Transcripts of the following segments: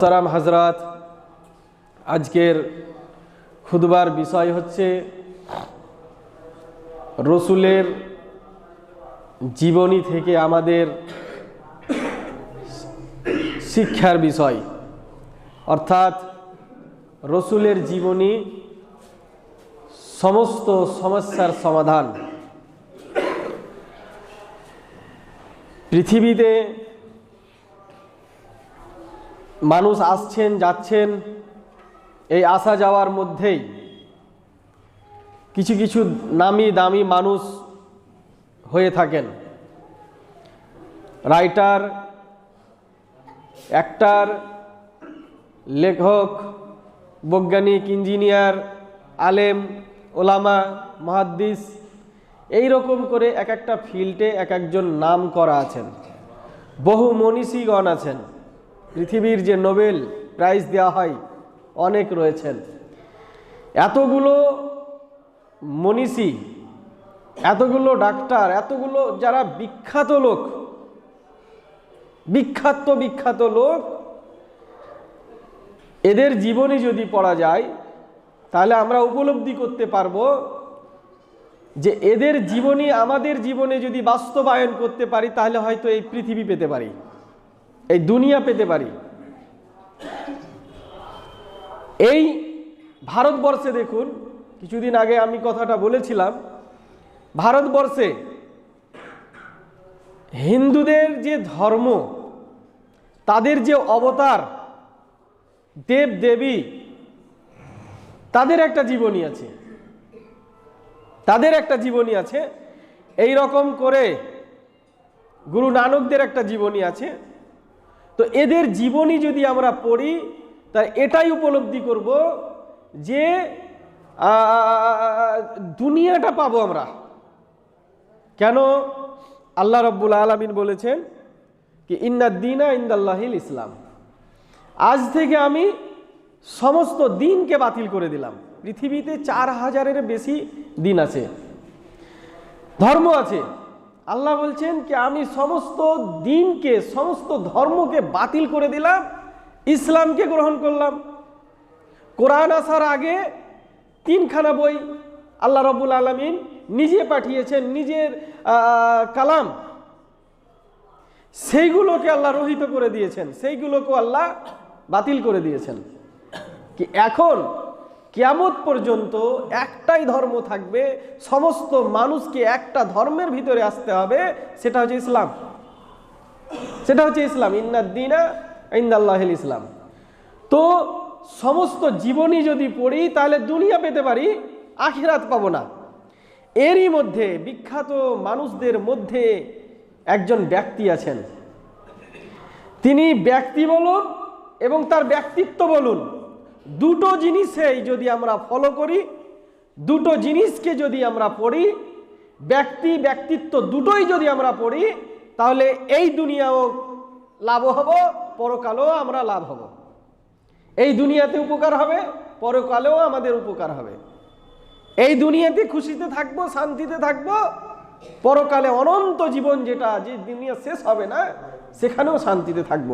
সালাম হাজরাত আজকের খুদবার বিষয় হচ্ছে রসুলের জীবনী থেকে আমাদের শিক্ষার বিষয়। অর্থাৎ রসুলের জীবনী সমস্ত সমস্যার সমাধান। পৃথিবীতে মানুষ আসছেন, যাচ্ছেন, এই আসা যাওয়ার মধ্যেই কিছু কিছু নামি দামি মানুষ হয়ে থাকেন। রাইটার, অ্যাক্টার, লেখক, বৈজ্ঞানিক, ইঞ্জিনিয়ার, আলেম, ওলামা, মহাদ্দিস, এই রকম করে এক একটা ফিল্ডে এক একজন নাম করা আছেন। বহু মনীষীগণ আছেন। পৃথিবীর যে নোবেল প্রাইজ দেওয়া হয়, অনেক রয়েছেন। এতগুলো মনীষী, এতগুলো ডাক্তার, এতগুলো যারা বিখ্যাত লোক, বিখ্যাত বিখ্যাত লোক, এদের জীবনী যদি পড়া যায়, তাহলে আমরা উপলব্ধি করতে পারব যে এদের জীবনী, আমাদের জীবনে যদি বাস্তবায়ন করতে পারি, তাহলে হয়তো এই পৃথিবী পেতে পারি। এই দুনিয়া পেতে পারি। এই ভারতবর্ষে দেখুন, কিছুদিন আগে আমি কথাটা বলেছিলাম, ভারতবর্ষে হিন্দুদের যে ধর্ম, তাদের যে অবতার দেব দেবী তাদের একটা জীবনী আছে। তাদের একটা জীবনী আছে। এই রকম করে গুরু নানকদের একটা জীবনী আছে। তো এদের জীবনী যদি আমরা পড়ি তা এটাই উপলব্ধি করব যে দুনিয়াটা পাবো আমরা। কেন? আল্লাহ রব্বুল আলমিন বলেছেন কি ইন্নাদ্দিনা ইন্দাল্লাহিল ইসলাম। আজ থেকে আমি সমস্ত দিনকে বাতিল করে দিলাম। পৃথিবীতে চার হাজারের বেশি দিন আছে। ধর্ম আছে। আল্লাহ বলছেন কি, আমি সমস্ত দিনকে, সমস্ত ধর্মকে বাতিল করে দিলাম, ইসলামকে গ্রহণ করলাম। কোরআন আসার আগে তিনখানা বই আল্লাহ রব্বুল আলমিন নিজে পাঠিয়েছেন, নিজের কালাম। সেইগুলোকে আল্লাহ রহিত করে দিয়েছেন সেইগুলোকে আল্লাহ বাতিল করে দিয়েছেন। কি এখন কিয়ামত পর্যন্ত একটাই ধর্ম থাকবে, সমস্ত মানুষকে একটা ধর্মের ভিতরে আসতে হবে, সেটা হচ্ছে ইসলাম। সেটা হচ্ছে ইসলাম। ইন্নাদ্দিনা ইন্দাল্লাহিল ইসলাম। তো সমস্ত জীবনী যদি পড়ি, তাহলে দুনিয়া পেতে পারি, আখিরাত পাবো না। এরই মধ্যে বিখ্যাত মানুষদের মধ্যে একজন ব্যক্তি আছেন। তিনি ব্যক্তি বলুন এবং তার ব্যক্তিত্ব বলুন। দুটো জিনিসেই যদি আমরা ফলো করি, দুটো জিনিসকে যদি আমরা পড়ি, ব্যক্তি, ব্যক্তিত্ব দুটোই যদি আমরা পড়ি, তাহলে এই দুনিয়াও লাভ হব, পরকালেও আমরা লাভ হব। এই দুনিয়াতে উপকার হবে, পরকালেও আমাদের উপকার হবে। এই দুনিয়াতে খুশিতে থাকব, শান্তিতে থাকব, পরকালে অনন্ত জীবন যেটা, যে দুনিয়া শেষ হবে না, সেখানেও শান্তিতে থাকব।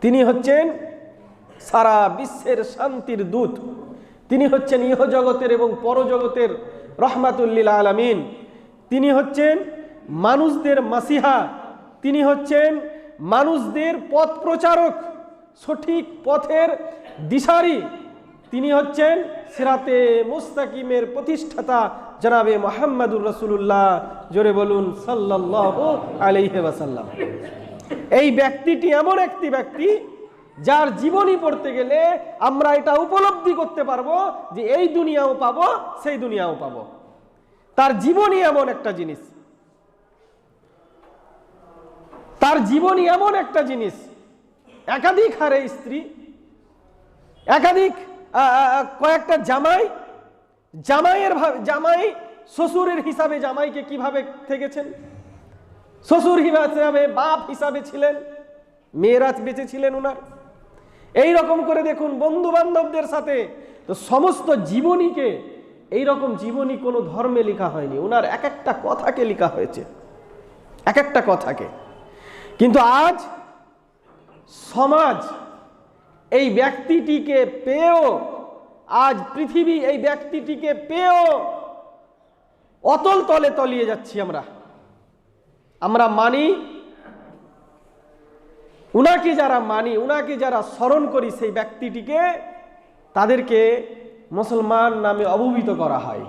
তিনি হচ্ছেন সারা বিশ্বের শান্তির দূত। তিনি হচ্ছেন ইহ জগতের এবং পরজগতের রহমাতুল্লিল আলমিন। তিনি হচ্ছেন মানুষদের মাসিহা। তিনি হচ্ছেন মানুষদের পথ প্রচারক সঠিক পথের দিশারি। তিনি হচ্ছেন সিরাতে মুস্তাকিমের প্রতিষ্ঠাতা জনাবে মোহাম্মদুর রসুল্লাহ জোরে বলুন সাল্লাহ আলাইহে ওয়াসাল্লাম। এই ব্যক্তিটি এমন একটি ব্যক্তি যার জীবনী পড়তে গেলে আমরা এটা উপলব্ধি করতে পারব যে এই দুনিয়াও পাবো, সেই দুনিয়াও পাবো। তার জীবনী এমন একটা জিনিস। তার জীবনী এমন একটা জিনিস। একাধিক হারে স্ত্রী, একাধিক কয়েকটা জামাই, জামাইয়ের জামাই শ্বশুরের হিসাবে জামাইকে কীভাবে থেকেছেন? শ্বশুর হিসাবে বাপ হিসাবে ছিলেন মেয়েরা বেঁচে ছিলেন ওনার এই রকম করে দেখুন বন্ধু বান্ধবদের সাথে। তো সমস্ত জীবনীকে এই রকম জীবনী কোনো ধর্মে লেখা হয়নি। ওনার এক একটা কথাকে লেখা হয়েছে। এক একটা কথাকে। কিন্তু আজ সমাজ এই ব্যক্তিটিকে পেয়েও, আজ পৃথিবী এই ব্যক্তিটিকে পেয়েও অতল তলে তলিয়ে যাচ্ছি আমরা। আমরা মানি উনাকে যারা মানি, উনাকে যারা স্মরণ করি সেই ব্যক্তিটিকে তাদেরকে মুসলমান নামে অবহিত করা হয়।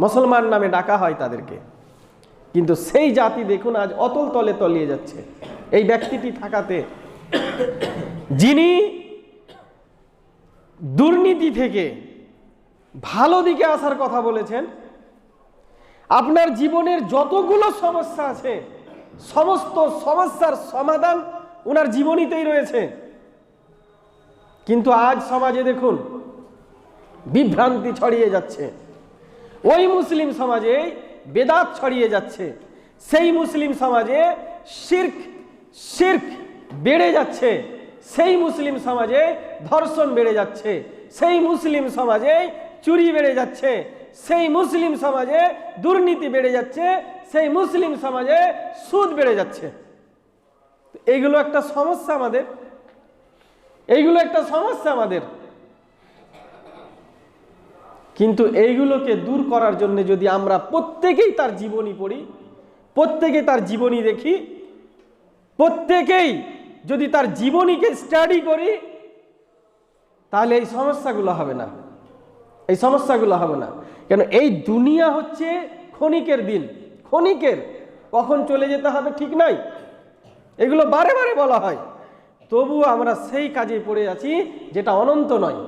মুসলমান নামে ডাকা হয় তাদেরকে। কিন্তু সেই জাতি দেখুন আজ অতল তলে তলিয়ে যাচ্ছে। এই ব্যক্তিটি থাকাতে যিনি দুর্নীতি থেকে ভালো দিকে আসার কথা বলেছেন, আপনার জীবনের যতগুলো সমস্যা আছে, সমস্ত সমস্যার সমাধান ওনার জীবনীতেই রয়েছে। কিন্তু আজ সমাজে দেখুন, বিভ্রান্তি ছড়িয়ে যাচ্ছে। ওই মুসলিম সমাজে বেদাত ছড়িয়ে যাচ্ছে। সেই মুসলিম সমাজে শির্ক শির্ক বেড়ে যাচ্ছে। সেই মুসলিম সমাজে ধর্ষণ বেড়ে যাচ্ছে। সেই মুসলিম সমাজে চুরি বেড়ে যাচ্ছে। সেই মুসলিম সমাজে দুর্নীতি বেড়ে যাচ্ছে। সেই মুসলিম সমাজে সুদ বেড়ে যাচ্ছে। এইগুলো একটা সমস্যা আমাদের। এইগুলো একটা সমস্যা আমাদের। কিন্তু এইগুলোকে দূর করার জন্য যদি আমরা প্রত্যেকেই তার জীবনী পড়ি, প্রত্যেকে তার জীবনী দেখি, প্রত্যেকেই যদি তার জীবনীকে স্টাডি করি, তাহলে এই সমস্যাগুলো হবে না। এই সমস্যাগুলো হবে না। কেন, এই দুনিয়া হচ্ছে ক্ষণিকের দিন। ক্ষণিকের, কখন চলে যেতে হবে ঠিক নাই। এগুলো বারে বারে বলা হয়। তবুও আমরা সেই কাজে পড়ে আছি, যেটা অনন্ত নয়,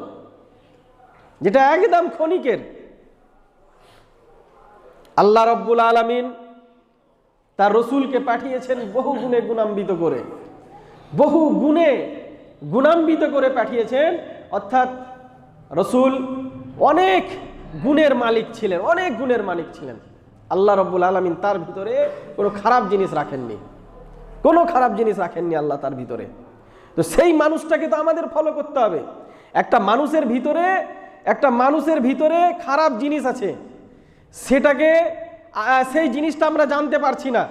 যেটা একদম ক্ষণিকের। আল্লাহ রব্বুল আলমিন তার রসুলকে পাঠিয়েছেন বহু গুণে গুণান্বিত করে। বহু গুণে গুণান্বিত করে পাঠিয়েছেন, অর্থাৎ রসুল অনেক গুণের মালিক ছিলেন, অনেক গুণের মালিক ছিলেন। আল্লাহ রব্বুল আলমিন তার ভিতরে কোনো খারাপ জিনিস রাখেননি। কোনো খারাপ জিনিস রাখেননি আল্লাহ তার ভিতরে। তো সেই মানুষটাকে তো আমাদের ফলো করতে হবে। একটা মানুষের ভিতরে, একটা মানুষের ভিতরে খারাপ জিনিস আছে। সেটাকে সেই জিনিসটা আমরা জানতে পারছি না।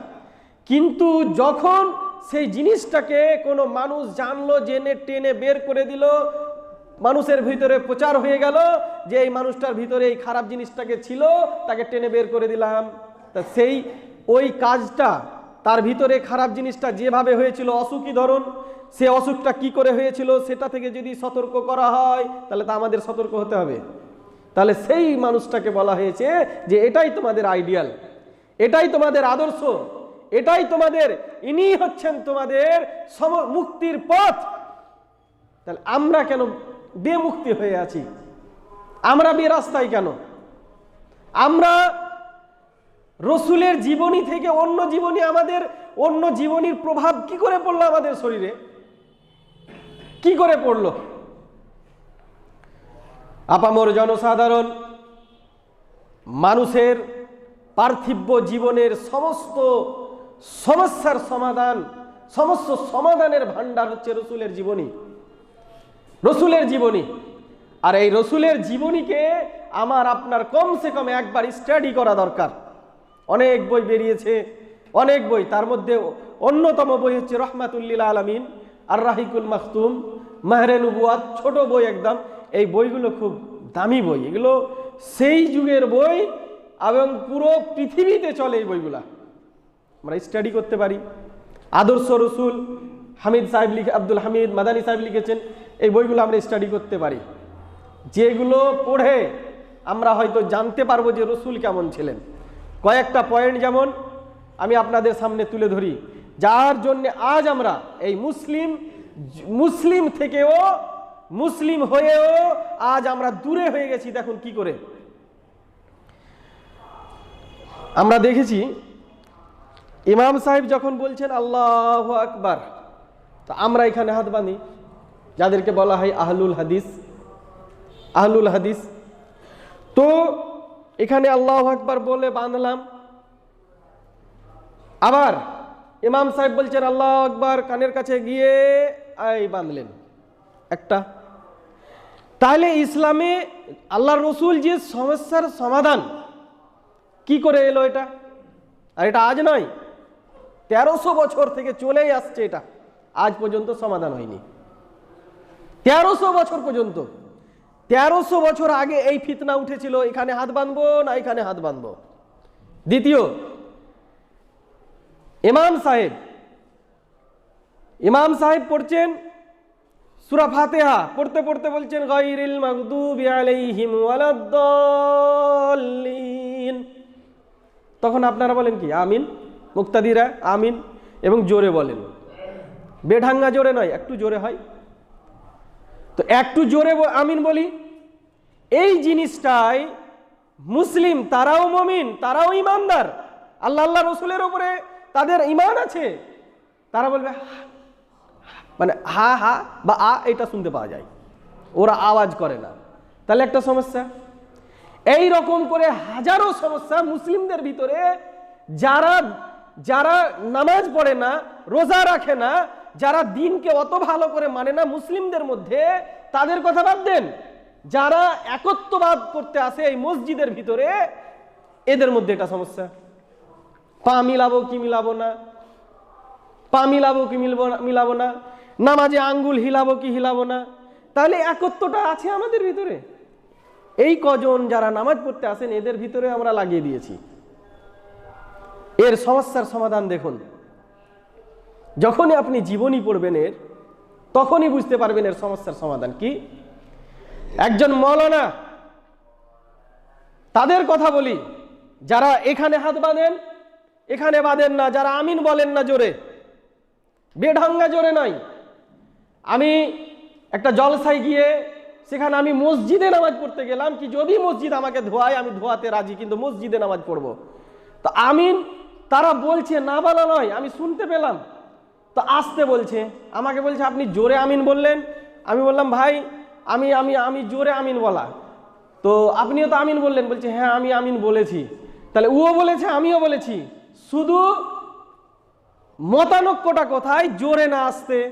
কিন্তু যখন সেই জিনিসটাকে কোনো মানুষ জানলো, জেনে, টেনে বের করে দিল, মানুষের ভিতরে প্রচার হয়ে গেল যে এই মানুষটার ভিতরে এই খারাপ জিনিসটাকে ছিল, তাকে টেনে বের করে দিলাম। তা সেই ওই কাজটা তার ভিতরে খারাপ জিনিসটা যেভাবে হয়েছিল, অসুখী ধরুন, সে অসুখটা কি করে হয়েছিল সেটা থেকে যদি সতর্ক করা হয়, তাহলে তা আমাদের সতর্ক হতে হবে। তাহলে সেই মানুষটাকে বলা হয়েছে যে এটাই তোমাদের আইডিয়াল, এটাই তোমাদের আদর্শ, এটাই তোমাদের, ইনি হচ্ছেন তোমাদের সম- মুক্তির পথ। তাহলে আমরা কেন বেমুক্তি হয়ে আছি? আমরা বেরাস্তায় কেন? আমরা রসুলের জীবনী থেকে অন্য জীবনী আমাদের, অন্য জীবনীর প্রভাব কি করে পড়ল আমাদের শরীরে? কি করে পড়ল? আপামর জনসাধারণ, মানুষের পার্থিব্য জীবনের সমস্ত সমস্যার সমাধান, সমস্ত সমাধানের ভান্ডার হচ্ছে রসুলের জীবনী। রসুলের জীবনী। আর এই রসুলের জীবনীকে আমার আপনার কমসে কম একবার স্টাডি করা দরকার। অনেক বই বেরিয়েছে, অনেক বই। তার মধ্যে অন্যতম বই হচ্ছে রহমাতুল্লিল আলমিন, আর রাহিকুল মাখতুম, মাহরে নুবুয়াত, ছোট বই একদম। এই বইগুলো খুব দামি বই। এগুলো সেই যুগের বই এবং পুরো পৃথিবীতে চলে এই বইগুলা। আমরা স্টাডি করতে পারি। আদর্শ রসুল হামিদ সাহেব লিখে, আব্দুল হামিদ মাদানী সাহেব লিখেছেন, এই বইগুলো আমরা স্টাডি করতে পারি। যেগুলো পড়ে আমরা হয়তো জানতে পারব যে রসুল কেমন ছিলেন। কয়েকটা পয়েন্ট যেমন আমি আপনাদের সামনে তুলে ধরি। যার জন্য আজ আমরা এই মুসলিম মুসলিম থেকেও, মুসলিম হয়েও আজ আমরা দূরে হয়ে গেছি। দেখুন কি করে। আমরা দেখেছি, ইমাম সাহেব যখন বলছেন, আল্লাহ আকবার তো আমরা এখানে হাত বাঁধি। যাদেরকে বলা হয় আহলুল হাদিস আহলুল হাদিস। তো এখানে আল্লাহ আকবার বলে বাঁধলাম। আবার ইমাম সাহেব বলছেন, আল্লাহ আকবার, কানের কাছে গিয়ে এই বাঁধলেন। একটা। তাহলে ইসলামে আল্লাহ রসুল যে সমস্যার সমাধান, কি করে এলো এটা? আর এটা আজ নয়, তেরোশো বছর থেকে চলেই আসছে এটা। আজ পর্যন্ত সমাধান হয়নি। তেরোশো বছর পর্যন্ত। তেরোশো বছর আগে এই ফিতনা উঠেছিল, এখানে হাত বাঁধবো না এখানে হাত বাঁধবো? দ্বিতীয়, ইমাম সাহেব ইমাম সাহেব পড়ছেন সুরা ফাতেহা, পড়তে পড়তে বলছেন, গায়রিল মাগদুবি আলাইহিম ওয়ালাদ্দাল্লিন। তখন আপনারা বলেন কি, আমিন। মুক্তাদিরা, আমিন। এবং জোরে বলেন। বেঢাঙ্গা জোরে নয়, একটু জোরে হয়। তো একটু জোরে আমিন বলি। এই জিনিসটাই মুসলিম, তারাও মমিন, তারাও ইমানদার। আল্লাহ আল্লাহ রসুলের ওপরে তাদের ইমান আছে। তারা বলবে মানে হা হা বা আ, এটা শুনতে পাওয়া যায়। ওরা আওয়াজ করে না। তাহলে একটা সমস্যা। এই রকম করে হাজারো সমস্যা মুসলিমদের ভিতরে যারা যারা নামাজ পড়ে না, রোজা রাখে না যারা দিনকে অত ভালো করে মানে না মুসলিমদের মধ্যে, তাদের কথা বাদ দেন। যারা একত্ববাদ করতে আসে এই মসজিদের ভিতরে, এদের মধ্যে এটা সমস্যা। পা মিলাবো কি মিলাবো না? পা মিলাবো কি মিলবো মিলাবো না? নামাজে আঙ্গুল হিলাবো কি হিলাবো না? তাহলে একত্বটা আছে আমাদের ভিতরে। এই কজন যারা নামাজ পড়তে আসেন, এদের ভিতরে আমরা লাগিয়ে দিয়েছি। এর সমস্যার সমাধান দেখুন। যখনই আপনি জীবনী পড়বেন এর, তখনই বুঝতে পারবেন এর সমস্যার সমাধান কি? একজন মৌলানা, তাদের কথা বলি, যারা এখানে হাত বাঁধেন, এখানে বাঁধেন না, যারা আমিন বলেন না জোরে, বেঢাঙ্গা জোরে নয়। আমি একটা জলসায় গিয়ে, সেখানে আমি মসজিদে নামাজ পড়তে গেলাম, কি যদি মসজিদ আমাকে ধোয়ায়, আমি ধোয়াতে রাজি, কিন্তু মসজিদে নামাজ পড়ব। তো আমিন, তারা বলছে, না বলা নয়, আমি শুনতে পেলাম। তো আসতে বলছে। আমাকে বলছে, আপনি জোরে আমিন বললেন। আমি বললাম, ভাই, আমি আমি আমি জোরে আমিন বলা। তো আপনিও তো আমিন বললেন। বলছে হ্যাঁ আমি আমিন বলেছি। তাহলে ও বলেছে, আমিও বলেছি। শুধু মতানক্যটা কোথায়? জোরে না আসতে।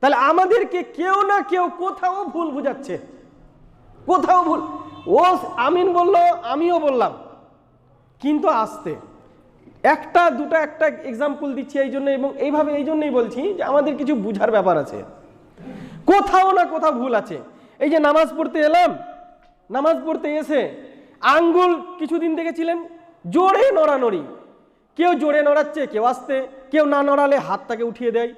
তাহলে আমাদেরকে কেউ না কেউ কোথাও ভুল বুঝাচ্ছে। কোথাও ভুল। ও আমিন বলল, আমিও বললাম। কিন্তু আসতে। একটা, দুটো, একটা এক্সাম্পল দিচ্ছি এই জন্য এবং এইভাবে এই জন্যই বলছি যে আমাদের কিছু বুঝার ব্যাপার আছে। কোথাও না কোথাও ভুল আছে। এই যে নামাজ পড়তে এলাম, নামাজ পড়তে এসে আঙ্গুল কিছুদিন দেখেছিলেন? জোরে নড়ানড়ি। কেউ জোরে নড়াচ্ছে, কেউ আসতে, কেউ না নড়ালে হাতটাকে উঠিয়ে দেয়।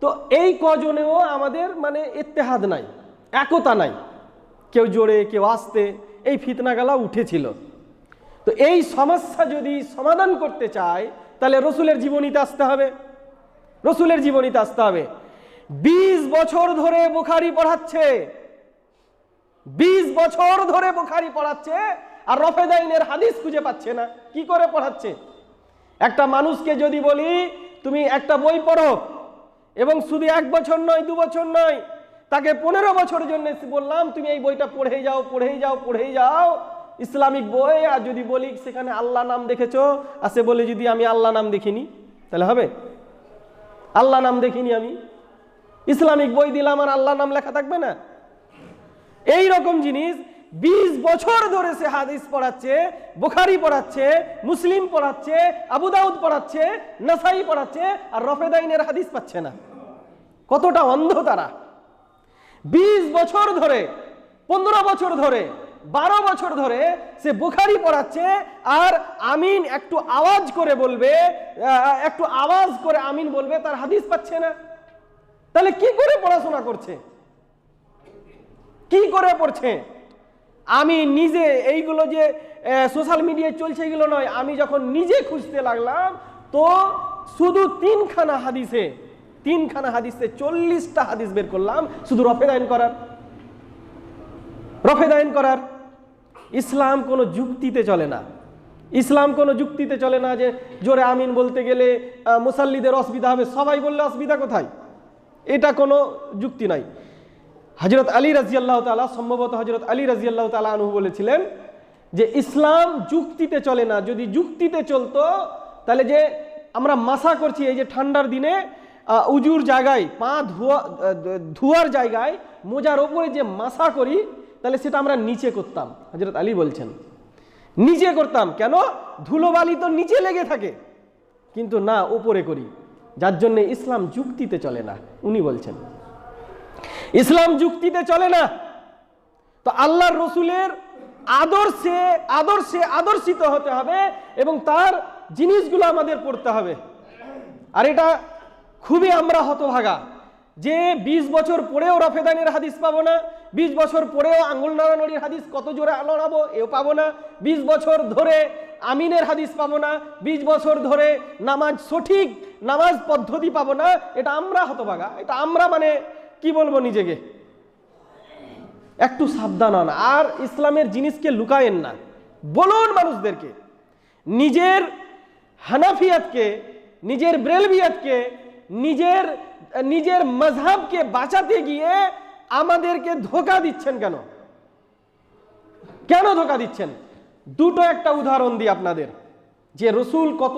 তো এই কজনেও আমাদের মানে এত্তেহাদ নাই, একতা নাই। কেউ জোরে, কেউ আসতে, এই ফিতনাগালা উঠেছিল। তো এই সমস্যা যদি সমাধান করতে চায়, তাহলে রসুলের জীবনীতে আসতে হবে। রসুলের জীবনীতে আসতে হবে। বিশ বছর ধরে বুখারি পড়াচ্ছে। বিশ বছর ধরে বুখারি পড়াচ্ছে আর রফেদাইনের হাদিস খুঁজে পাচ্ছে না। কি করে পড়াচ্ছে? একটা মানুষকে যদি বলি, তুমি একটা বই পড়ো এবং শুধু এক বছর নয়, দু বছর নয়, তাকে পনেরো বছরের জন্য বললাম, তুমি এই বইটা পড়েই যাও পড়েই যাও পড়েই যাও ইসলামিক বই, আর যদি বলি সেখানে আল্লাহ নাম দেখেছ আর সে বলে যদি আমি আল্লাহ নাম দেখিনি, তাহলে হবে? আল্লাহ নাম দেখিনি আমি। ইসলামিক বই দিলাম আর আল্লাহ নাম লেখা থাকবে না। এই রকম জিনিস বিশ বছর ধরে সে হাদিস পড়াচ্ছে, বুখারি পড়াচ্ছে, মুসলিম পড়াচ্ছে, আবু দাউদ পড়াচ্ছে, নাসাই পড়াচ্ছে, আর রফেদাইনের হাদিস পাচ্ছে না। কতটা অন্ধ তারা। বিশ বছর ধরে, পনেরো বছর ধরে বারো বছর ধরে সে বুখারি পড়াচ্ছে আর আমিন একটু আওয়াজ করে বলবে একটু আওয়াজ করে আমিন বলবে, তার হাদিস পাচ্ছে না। তাহলে কি করে পড়াশোনা করছে? কি করে পড়ছে? আমি নিজে এইগুলো যে সোশ্যাল মিডিয়ায় চলছে এগুলো নয়, আমি যখন নিজে খুঁজতে লাগলাম, তো শুধু তিনখানা হাদিসে তিনখানা হাদিসে চল্লিশটা হাদিস বের করলাম, শুধু রফেদায়ন করার। রফেদায়ন করার। ইসলাম কোনো যুক্তিতে চলে না। ইসলাম কোনো যুক্তিতে চলে না যে জোরে আমিন বলতে গেলে মুসাল্লিদের অসুবিধা হবে, সবাই বললে অসুবিধা কোথায়? এটা কোনো যুক্তি নাই। হজরত আলী রাজিয়াল্লাহ তালা সম্ভবত হজরত আলী রাজিয়াল্লাহ তালা আনহু বলেছিলেন যে ইসলাম যুক্তিতে চলে না, যদি যুক্তিতে চলতো, তাহলে যে আমরা মাসা করছি এই যে ঠান্ডার দিনে উজুর জায়গায়, পা ধোয়া ধোয়ার জায়গায়, মোজার ওপরে যে মাসা করি তাহলে সেটা আমরা নিচে করতাম। হজরত আলী বলছেন, নিচে করতাম। কেন? ধুলোবালি তো নিচে লেগে থাকে। কিন্তু না ওপরে করি। যার জন্য ইসলাম যুক্তিতে চলে না, উনি বলছেন। ইসলাম যুক্তিতে চলে না। তো আল্লাহর রসুলের আদর্শে আদর্শে আদর্শিত হতে হবে এবং তার জিনিসগুলো আমাদের পড়তে হবে। আর এটা খুবই আমরা হতভাগা। যে ২০ বছর পরেও রফেদানের হাদিস পাবো না ২০ বছর পরেও আঙ্গুল নাড়ানড়ির হাদিস কত জোরে লড়াবো, এও পাবো না ২০ বছর ধরে আমিনের হাদিস পাবো না ২০ বছর ধরে নামাজ সঠিক নামাজ পদ্ধতি পাবো না, এটা আমরা হতভাগা, এটা আমরা মানে কি বলব নিজেকে? একটু সাবধান হন, আর ইসলামের জিনিসকে লুকায়েন না, বলুন মানুষদেরকে, নিজের হানাফিয়াতকে, নিজের ব্রেলবিয়াতকে নিজের নিজের মজহাবকে বাঁচাতে গিয়ে আমাদেরকে ধোকা দিচ্ছেন কেন? কেন ধোকা দিচ্ছেন? দুটো একটা উদাহরণ দিই আপনাদের। যে রসুল কত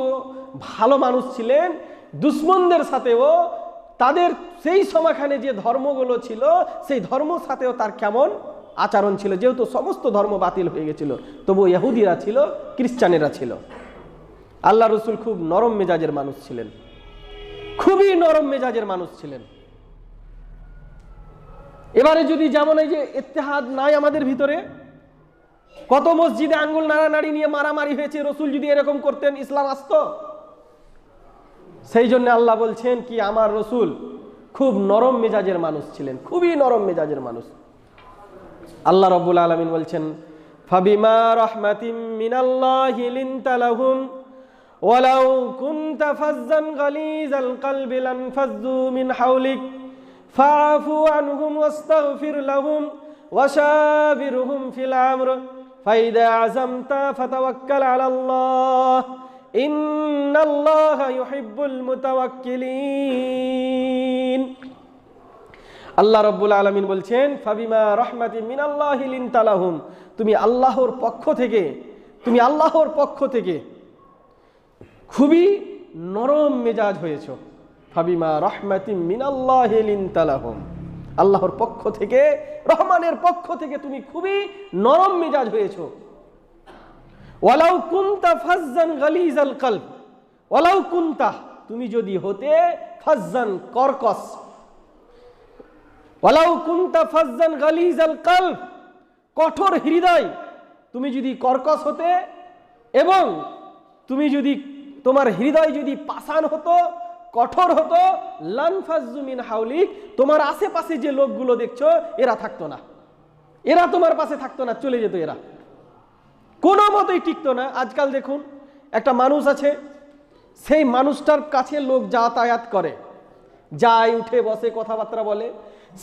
ভালো মানুষ ছিলেন, দুশ্মনদের সাথেও তাদের সেই সমাখানে যে ধর্মগুলো ছিল, সেই ধর্ম সাথেও তার কেমন আচরণ ছিল? যেহেতু সমস্ত ধর্ম বাতিল হয়ে গেছিল তবু ইহুদিরা ছিল, খ্রিস্টানেরা ছিল। আল্লাহ রসুল খুব নরম মেজাজের মানুষ ছিলেন। খুবই নরম মেজাজের মানুষ ছিলেন। এবারে যদি যেমন এই যে ইত্তেহাদ নাই আমাদের ভিতরে, কত মসজিদে আঙ্গুল নাড়ানাড়ি নিয়ে মারামারি হয়েছে, রসুল যদি এরকম করতেন, ইসলাম আসত? সেই জন্য আল্লাহ বলছেন কি, আমার রসুল খুব নরম মেজাজের মানুষ ছিলেন, খুবই নরম মেজাজের মানুষ। আল্লাহ রব্বুল আলমিন বলছেন, ফাবিমা রহমাতিম মিনাল্লাহি ওয়ালাউ কুনতা ফাজ্জান গালিজাল কালবি লান ফাজ্জু মিন ফাফু আনহুম ওয়াস্তাগফির লাহুম ওয়াশাবিরহুম ফিল আমর, ফাইদা আজামতা ফাতাওয়াক্কাল আলাল্লাহ, ইন্নাল্লাহ ইউহিব্বুল মুতাওয়াক্কিলিন। আল্লাহ রব্বুল আলমিন বলছেন, ফাবিমা রহমাতি মিনাল্লাহিলিন তালাহুম তুমি আল্লাহর পক্ষ থেকে, তুমি আল্লাহর পক্ষ থেকে খুবই নরম মেজাজ হয়েছ। ফাবিমা রহমাতি মিনাল্লাহি লিনতালাহুম। আল্লাহর পক্ষ থেকে, রহমানের পক্ষ থেকে তুমি খুবই নরম মেজাজ হয়েছ। ওয়ালাউ কুনতা ফাজ্জান গালিজাল কলব। ওয়ালাউ কুনতা, তুমি যদি হতে ফাজ্জান কর্কশ। ওয়ালাউ কুনতা ফাজ্জান গালিজাল কলব। কঠোর হৃদয়, তুমি যদি কর্কশ হতে এবং তুমি যদি তোমার হৃদয় যদি পাষাণ হতো, কঠোর হতো লানফাজুমিন হাউলিক তোমার আশেপাশে যে লোকগুলো দেখছ, এরা থাকতো না। এরা তোমার পাশে থাকতো না, চলে যেত এরা। কোনো মতোই টিকতো না। আজকাল দেখুন, একটা মানুষ আছে, সেই মানুষটার কাছে লোক যাতায়াত করে। যায়, উঠে, বসে, কথাবার্তা বলে।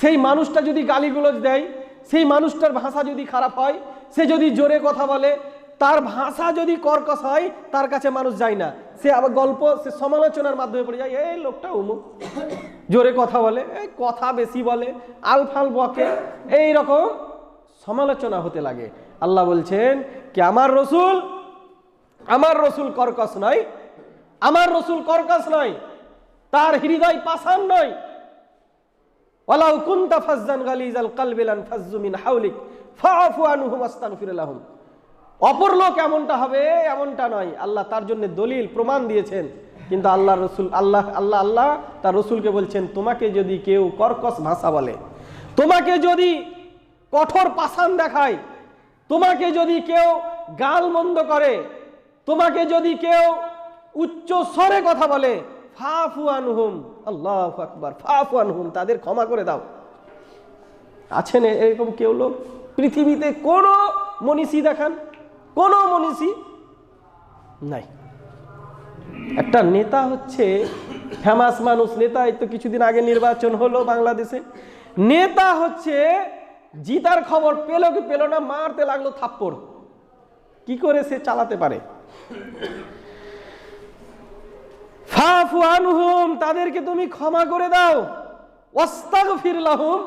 সেই মানুষটা যদি গালিগুলোজ দেয়, সেই মানুষটার ভাষা যদি খারাপ হয়, সে যদি জোরে কথা বলে তার ভাষা যদি কর্কশ হয়, তার কাছে মানুষ যায় না। সে আবার গল্প, সে সমালোচনার মাধ্যমে পড়ে যায়, এই লোকটা উমুক জোরে কথা বলে, এই কথা বেশি বলে, আলফাল বকে। এই রকম সমালোচনা হতে লাগে। আল্লাহ বলছেন কি, আমার রসুল আমার রসুল কর্কশ নয়, আমার রসুল কর্কশ নয়, তার হৃদয় পাষাণ নয়। ওয়ালাউ কুনতা ফাজ্জান গালিজাল কলবি লান ফাজ্জু মিন হাওলিক, ফাআফু আনহুম আস্তাগফির লাহুম। অপর লোক এমনটা হবে, এমনটা নয়। আল্লাহ তার জন্য দলিল, প্রমাণ দিয়েছেন। কিন্তু আল্লাহ রসুল, আল্লাহ আল্লাহ আল্লাহ তার রসুলকে বলছেন, তোমাকে যদি কেউ কর্কশ ভাষা বলে, তোমাকে যদি কঠোর পাষাণ দেখায়, তোমাকে যদি কেউ গাল মন্দ করে, তোমাকে যদি কেউ উচ্চ স্বরে কথা বলে, ফাফু আনহুম, আল্লাহ আকবার, ফাফু আনহুম, তাদের ক্ষমা করে দাও। আছেন এরকম কেউ লোক? পৃথিবীতে কোনো মনীষী দেখান? কোনো মনীষী নাই। একটা নেতা হচ্ছে ফেমাস মানুষ, নেতা এই তো কিছুদিন আগে নির্বাচন হলো বাংলাদেশে। নেতা হচ্ছে জিতার খবর পেল কি পেল না, মারতে লাগল থাপ্পড়। কি করে সে চালাতে পারে? তাদেরকে তুমি ক্ষমা করে দাও। ওয়াস্তাগফির লাহুম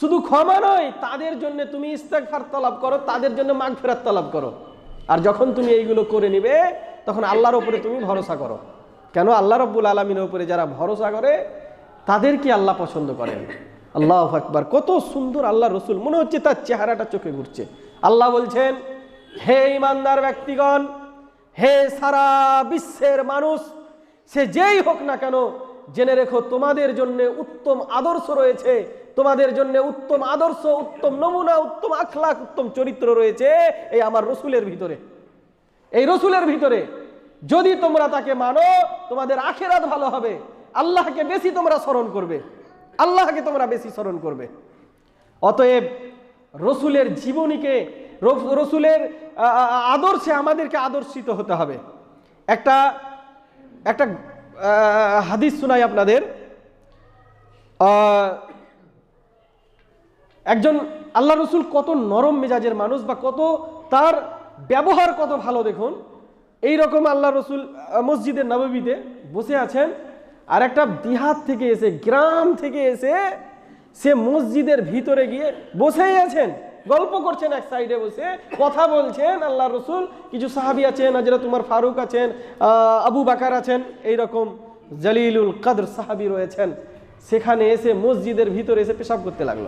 শুধু ক্ষমা নয়, তাদের জন্য তুমি ইস্তেগফার তলব করো, তাদের জন্য মাগফিরাত তলব করো। আর যখন তুমি এইগুলো করে নিবে, তখন আল্লাহর ওপরে তুমি ভরসা করো। কেন? আল্লাহ রব্বুল আলমিনের উপরে যারা ভরসা করে, তাদেরকে আল্লাহ পছন্দ করেন। আল্লাহ আকবার, কত সুন্দর আল্লাহ রসুল। মনে হচ্ছে তার চেহারাটা চোখে ঘুরছে। আল্লাহ বলছেন, হে ইমানদার ব্যক্তিগণ, হে সারা বিশ্বের মানুষ, সে যেই হোক না কেন জেনে রেখো, তোমাদের জন্য উত্তম আদর্শ রয়েছে, তোমাদের জন্য উত্তম আদর্শ, উত্তম নমুনা, উত্তম আখলাক উত্তম চরিত্র রয়েছে এই আমার রসুলের ভিতরে। এই রসুলের ভিতরে যদি তোমরা তাকে মানো, তোমাদের আখেরাত ভালো হবে। আল্লাহকে বেশি তোমরা স্মরণ করবে। আল্লাহকে তোমরা বেশি স্মরণ করবে। অতএব রসুলের জীবনীকে রসুলের আদর্শে আমাদেরকে আদর্শিত হতে হবে। একটা একটা হাদিস শোনাই আপনাদের। একজন আল্লাহ রসুল কত নরম মেজাজের মানুষ বা কত তার ব্যবহার কত ভালো দেখুন। এই রকম আল্লাহ রসুল মসজিদের নববীতে বসে আছেন আর একটা দিহাত থেকে এসে, গ্রাম থেকে এসে সে মসজিদের ভিতরে গিয়ে বসেই আছেন। গল্প করছেন এক সাইডে বসে, কথা বলছেন, আল্লাহ রসুল, কিছু সাহাবি আছেন, হাজরা তোমার ফারুক আছেন আবু বাকার আছেন, এইরকম জালিলুল কাদর সাহাবি রয়েছেন। সেখানে এসে মসজিদের ভিতরে এসে পেশাব করতে লাগল।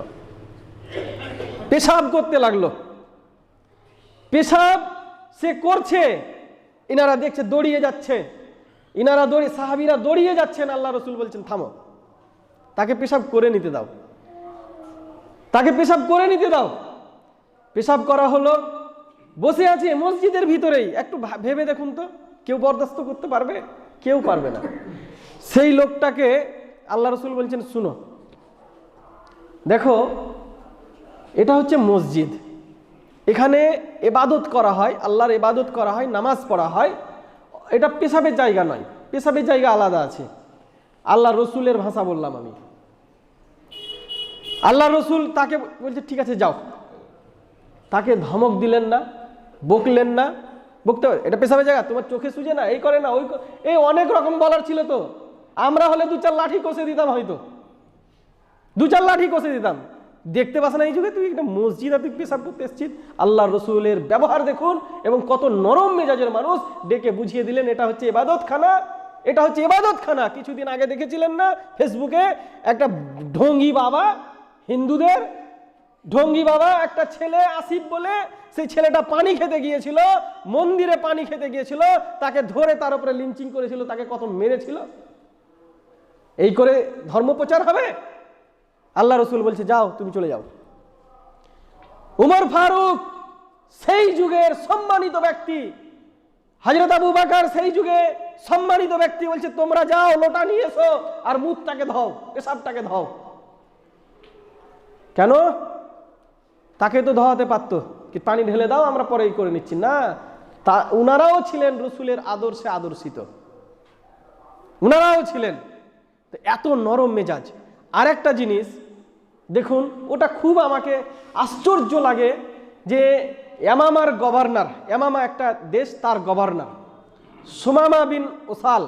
পেশাব করতে লাগল। পেশাব সে করছে, ইনারা দেখছে দড়িয়ে যাচ্ছে। ইনারা দড়ি, সাহাবিরা দড়িয়ে যাচ্ছেন, আল্লাহ রসুল বলছেন, থামো। তাকে পেশাব করে নিতে দাও। তাকে পেশাব করে নিতে দাও। পেশাব করা হলো। বসে আছে মসজিদের ভিতরেই। একটু ভেবে দেখুন তো, কেউ বরদাস্ত করতে পারবে, কেউ পারবে না। সেই লোকটাকে আল্লাহ রসুল বলছেন, শুনো, দেখো, এটা হচ্ছে মসজিদ। এখানে এবাদত করা হয়, আল্লাহর এবাদত করা হয়, নামাজ পড়া হয়। এটা পেশাবের জায়গা নয়, পেশাবের জায়গা আলাদা আছে। আল্লাহ রসুলের ভাষা বললাম আমি। আল্লাহ রসুল তাকে বলছে, ঠিক আছে, যাও। তাকে ধমক দিলেন না, বকলেন না। বকতে হবে, এটা পেশাবের জায়গা, তোমার চোখে সুজে না, এই করে না, ওই এই অনেক রকম বলার ছিল তো। আমরা হলে দু চার লাঠি কষে দিতাম হয়তো। দু চার লাঠি কষে দিতাম। দেখতে পাস না এই যুগে, তুই একটা মসজিদ আর তুই পেশাব করতে এসছিস। আল্লাহ রসুলের ব্যবহার দেখুন এবং কত নরম মেজাজের মানুষ ডেকে বুঝিয়ে দিলেন, এটা হচ্ছে এবাদত খানা এটা হচ্ছে এবাদত খানা কিছুদিন আগে দেখেছিলেন না ফেসবুকে একটা ঢঙ্গি বাবা হিন্দুদের ঢঙ্গি বাবা, একটা ছেলে আসিফ বলে সেই ছেলেটা পানি খেতে গিয়েছিল, মন্দিরে পানি খেতে গিয়েছিল, তাকে ধরে তার উপরে লিঞ্চিং করেছিল, তাকে কত মেরেছিল? এই করে ধর্ম প্রচার হবে? আল্লাহ রসুল বলছে, যাও, তুমি চলে যাও। উমর ফারুক, সেই যুগের সম্মানিত ব্যক্তি। হাজরত আবু বাকার সেই যুগে সম্মানিত ব্যক্তি বলছে, তোমরা যাও, লোটা নিয়ে এসো, আর মুখটাকে ধাও, পেশাবটাকে ধাও। কেন? তাকে তো ধোয়াতে পারতো, কি পানি ঢেলে দাও, আমরা পরেই করে নিচ্ছি। না, তা উনারাও ছিলেন রসুলের আদর্শে আদর্শিত। উনারাও ছিলেন। এত নরম মেজাজ। আর একটা জিনিস, দেখুন, ওটা খুব আমাকে আশ্চর্য লাগে যে এমামার গভর্নর, এমামা একটা দেশ, তার গভর্নর, সুমামা বিন ওসাল,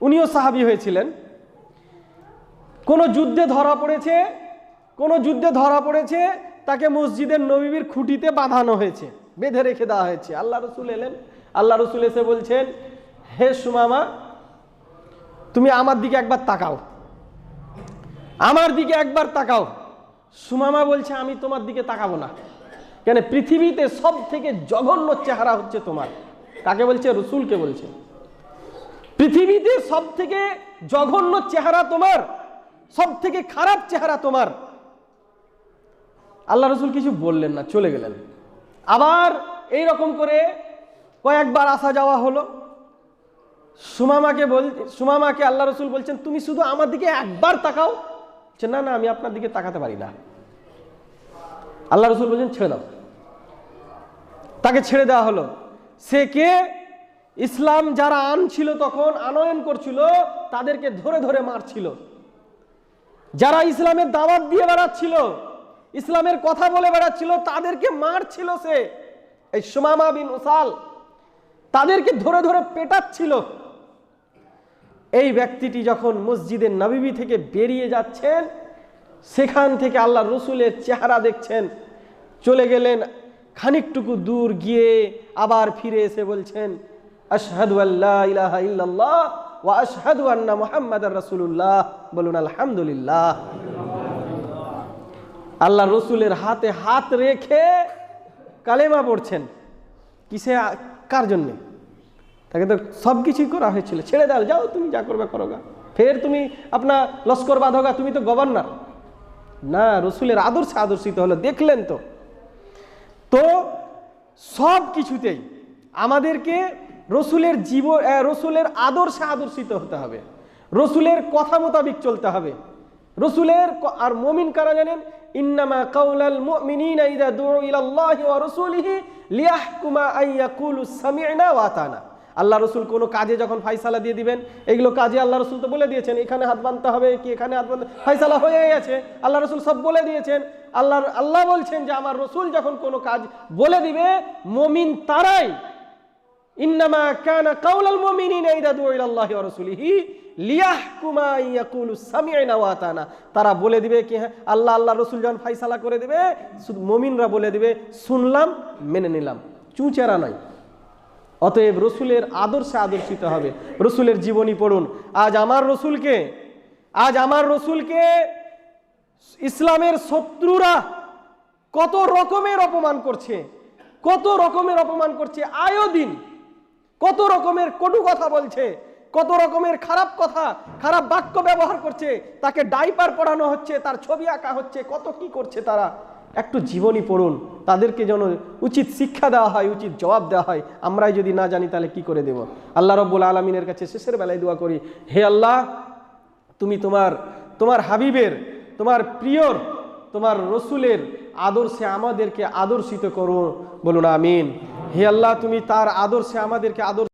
উনিও সাহাবি হয়েছিলেন। কোনো যুদ্ধে ধরা পড়েছে কোনো যুদ্ধে ধরা পড়েছে, তাকে মসজিদের নবীর খুঁটিতে বাঁধানো হয়েছে, বেঁধে রেখে দেওয়া হয়েছে। আল্লাহ রসুল এলেন। আল্লাহ রসুল এসে বলছেন, হে সুমামা, তুমি আমার দিকে একবার তাকাও। আমার দিকে একবার তাকাও। সুমামা বলছে, আমি তোমার দিকে তাকাবো না। কেন, পৃথিবীতে সব থেকে জঘন্য চেহারা হচ্ছে তোমার। কাকে বলছে? রসুলকে বলছে। পৃথিবীতে সব থেকে জঘন্য চেহারা তোমার সব থেকে খারাপ চেহারা তোমার। আল্লাহ রসুল কিছু বললেন না চলে গেলেন। আবার এই রকম করে কয়েকবার আসা যাওয়া হলো। সুমামাকে বল সুমামাকে আল্লাহ রসুল বলছেন তুমি শুধু আমার দিকে একবার তাকাও। বলছে, না না আমি আপনার দিকে তাকাতে পারি না। আল্লাহ রসুল বলছেন ছেড়ে দাও। তাকে ছেড়ে দেওয়া হলো। সে কে? ইসলাম যারা আনছিল তখন আনয়ন করছিল তাদেরকে ধরে ধরে মারছিল। যারা ইসলামের দাওয়াত দিয়ে বেড়াচ্ছিল ইসলামের কথা বলে বেড়াচ্ছিল, তাদেরকে মারছিল সে। এই সুমামা বিন ওসাল তাদেরকে ধরে ধরে পেটাচ্ছিল। এই ব্যক্তিটি যখন মসজিদের নবীবী থেকে বেরিয়ে যাচ্ছেন, সেখান থেকে আল্লাহ রসুলের চেহারা দেখছেন। চলে গেলেন, খানিকটুকু দূর গিয়ে আবার ফিরে এসে বলছেন, আশহাদু আল্লাহ ইলাহা ইল্লাল্লাহ বলুন, আলহামদুলিল্লাহ। আল্লাহ রসুলের হাতে হাত রেখে কালেমা পড়ছেন। কিসে কার জন্যে? তাকে তো সব কিছুই করা হয়েছিল। ছেড়ে দাও, যাও, তুমি যা করবে করো গা। ফের তুমি আপনার লস্কর বাঁধোগা, তুমি তো গভর্নর। না, রসুলের আদর্শে আদর্শিত হলো, দেখলেন তো। তো সব কিছুতেই আমাদেরকে রসুলের জীব রসুলের আদর্শে আদর্শিত হতে হবে। রসুলের কথা মোতাবিক চলতে হবে। রসুলের আর মমিন কারা জানেন? ইন্নামা কাউলাল মুমিনিনা ইযা দুউ ইলাল্লাহি ওয়া রাসূলিহি লিয়াহকুমা আন ইয়াকুলু সামি'না ওয়া আতানা। আল্লাহ রসুল কোনো কাজে যখন ফাইসালা দিয়ে দিবেন, এগুলো কাজে আল্লাহ রসুল তো বলে দিয়েছেন, এখানে হাত বাঁধতে হবে কি, এখানে হাত বাঁধতে ফাইসালা হয়ে গেছে, আল্লাহ রসুল সব বলে দিয়েছেন। আল্লাহ আল্লাহ বলছেন যে আমার রসুল যখন কোনো কাজ বলে দিবে, মমিন তারাই ইন্নামা কানা কাউলাল মুমিনিনা ইযা দুউ ইলাল্লাহি ওয়া রাসূলিহি আতানা তারা বলে দিবে কি হ্যাঁ? আল্লাহ আল্লাহ রসুল যখন ফাইসালা করে দিবে মুমিনরা বলে দিবে, শুনলাম, মেনে নিলাম। চুঁচেরা নয়। অতএব রসুলের আদর্শে আদর্শিত হবে। রসুলের জীবনী পড়ুন। আজ আমার রসুলকে, আজ আমার রসুলকে ইসলামের শত্রুরা কত রকমের অপমান করছে, কত রকমের অপমান করছে আয়োদিন কত রকমের কটু কথা বলছে কত রকমের খারাপ কথা, খারাপ বাক্য ব্যবহার করছে, তাকে ডাইপার পড়ানো হচ্ছে, তার ছবি আঁকা হচ্ছে, কত কি করছে তারা? একটু জীবনী পড়ুন, তাদেরকে যেন উচিত শিক্ষা দেওয়া হয়, উচিত জবাব দেওয়া হয়, আমরাই যদি না জানি তাহলে কি করে দেব? আল্লাহ রব্বুল আলমিনের কাছে শেষের বেলায় দোয়া করি, হে আল্লাহ, তুমি তোমার তোমার হাবিবের, তোমার প্রিয়র, তোমার রসুলের আদর্শে আমাদেরকে আদর্শিত করো, বলুন আমিন। হে আল্লাহ, তুমি তার আদর্শে আমাদেরকে আদর্শ